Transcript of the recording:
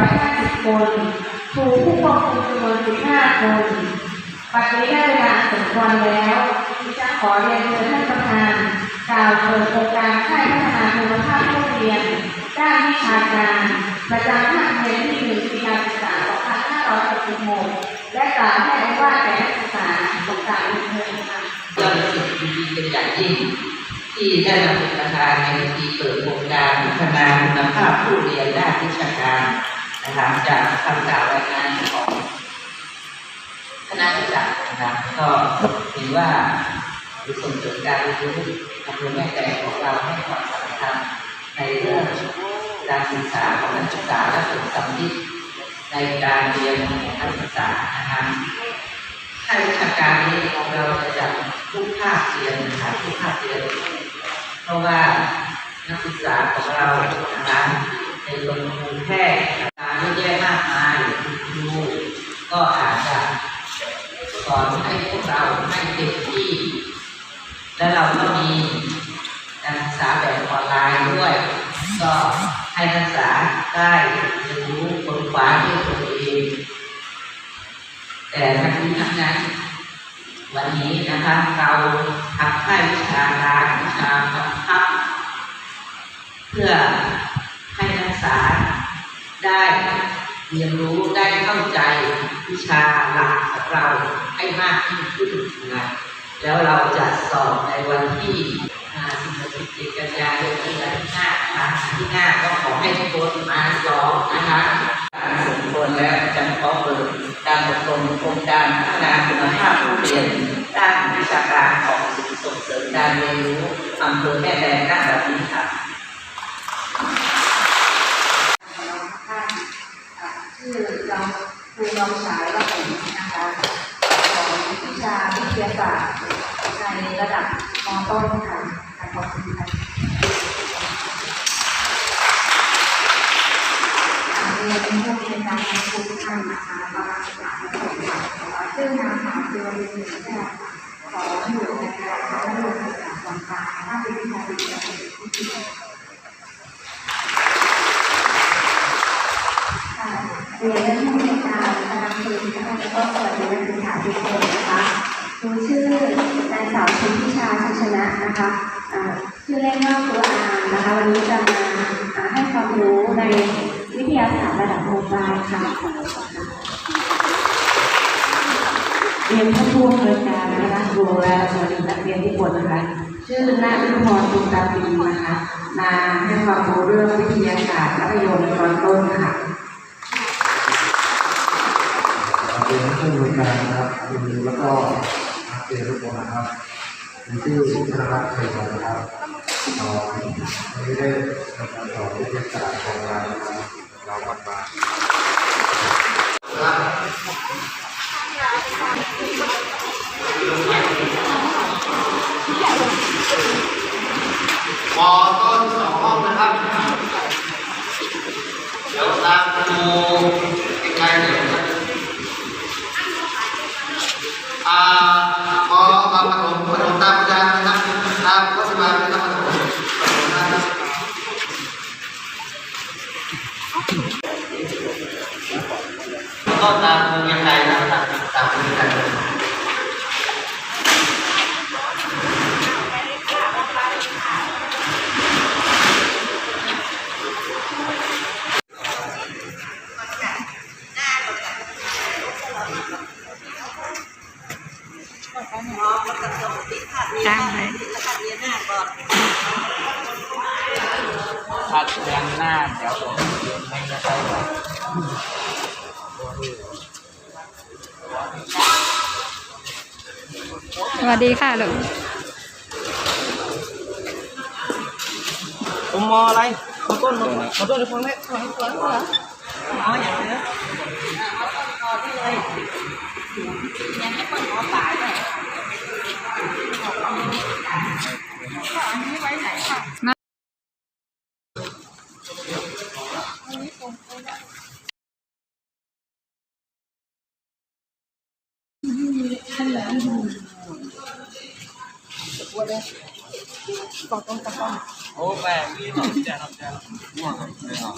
150 คนครูผู้ควบคุมจำนวน15 คนปัจจุบันได้เวลาสมควรแล้วดิฉันขอเรียนเชิญท่านประธานกล่าวเปิดโครงการค่ายพัฒนาคุณภาพผู้เรียน ด้านวิชาการ ประจำภาคเรียนที่หนึ่งปีการศึกษา2566และกล่าวให้โอวาแก่นักศึกษาสงการเรียนเชิญค่ะก็รู้สึกยินดีเป็นอย่างยิ่งที่ได้มาเป็นประธานในพิธีเปิดโครงการพัฒนาคุณภาพผู้เรียนด้านวิชาการ นะครับจากคำกล่าวรายงานของคณะจัดนะครับก็เห็นว่าดูส่งเสริมการเรียนรู้อำเภอแม่แตงของเราให้ความสำคัญในเรื่องการศึกษาของนักศึกษาและผลสำลิดในการเรียนของนักศึกษานะครับค่าวิชาการนี้เราจะจัดทุกภาคเรียนนะครับทุกภาคเรียนเพราะว่านักศึกษาของเรานะครับในโรงเรียนแพทย์ เยอะแยะมากมายครูก็อาจจะสอนให้พวกเราให้เต็มที่ และเราก็มีการศึกษาแบบออนไลน์ด้วย ก็ให้นักศึกษาได้เรียนรู้ค้นคว้าด้วยตัวเอง แต่ทั้งนี้ทั้งนั้น วันนี้นะคะเราทำให้วิชาการวิชาบังคับเพื่อ ได้เรียนรู้ได้เข้าใจวิชาหลักของเราให้มากยิ่งขึ้นนะแล้วเราจะสอบในวันที่50 17กันยายนที่หน้านะคะที่หน้าก็ขอให้ทุกคนมาสอบนะคะการสมควรและจะขอเปิดการอบรมโครงการพัฒนาคุณภาพผู้เรียนด้านวิชาการของศูนย์ส่งเสริมการเรียนรู้อำเภอแม่แตงด้านแบบนี้ค่ะ ชื่อเราครู น้องสายว่าผมนะคะของวิชาวิทยาศาสตร์ในระดับมต้นค่ะขอบคุณค่ะเรียนเป็นผู้เรียนการทุกท่านนะคะมาศึกษาในผมค่ะซึ่งนางสาวเจริญศรีแท้ขออยู่ในการทำเรื่องศึกษาความตาถ้าเป็นวิชาวิทยาศาสตร์ที่ดีค่ะเรียน นนะคะหนูชื่อนางสาวชุพิชาชัยชนะนะคะชื่อเล่นว่าครูอานนะคะ วันนี้จะมาให้ความรู้ในวิทยาศาสตร์ระดับโรงพยาบาลค่ะเรียนท่านผู้อำนวยการนะคะครูและสวัสดีนักเรียนทุกคนนะคะ ชื่อนาอินทรตุตาปีนะคะ มาให้ความรู้เรื่องวิทยาศาสตร์มัธยมตอนต้นค่ะ เป็นผู้บริการนะครับคุณแล้วก็นักเรียนทุกคนนะครับผมชื่อสุธนรัตน์เฉยนนะครับสอนไม่ได้ทำการสอนวิทยาศาสตร์ของเราเราวัดมามอต้นสองห้องนะครับ เดี๋ยวตามดู อ่ามอบางปฐมปฐมตามอาจารย์นะครับตามวัชมาเป็นตามปฐมปฐมนะครับก็ตามดูยังไงนะครับตามดูยังไง จ้างไหมถ้าเดือนหน้าเดี๋ยวผมไม่จะใช้สวัสดีค่ะลูกผมมออะไรมอต้นมอมอต้นหรือคนเล็กคนเล็กคนเล็กเหร ออ๋ออย่างนี้โอ้แม่พี่หอมแจ่มแจ่มม่วงเลยหรอ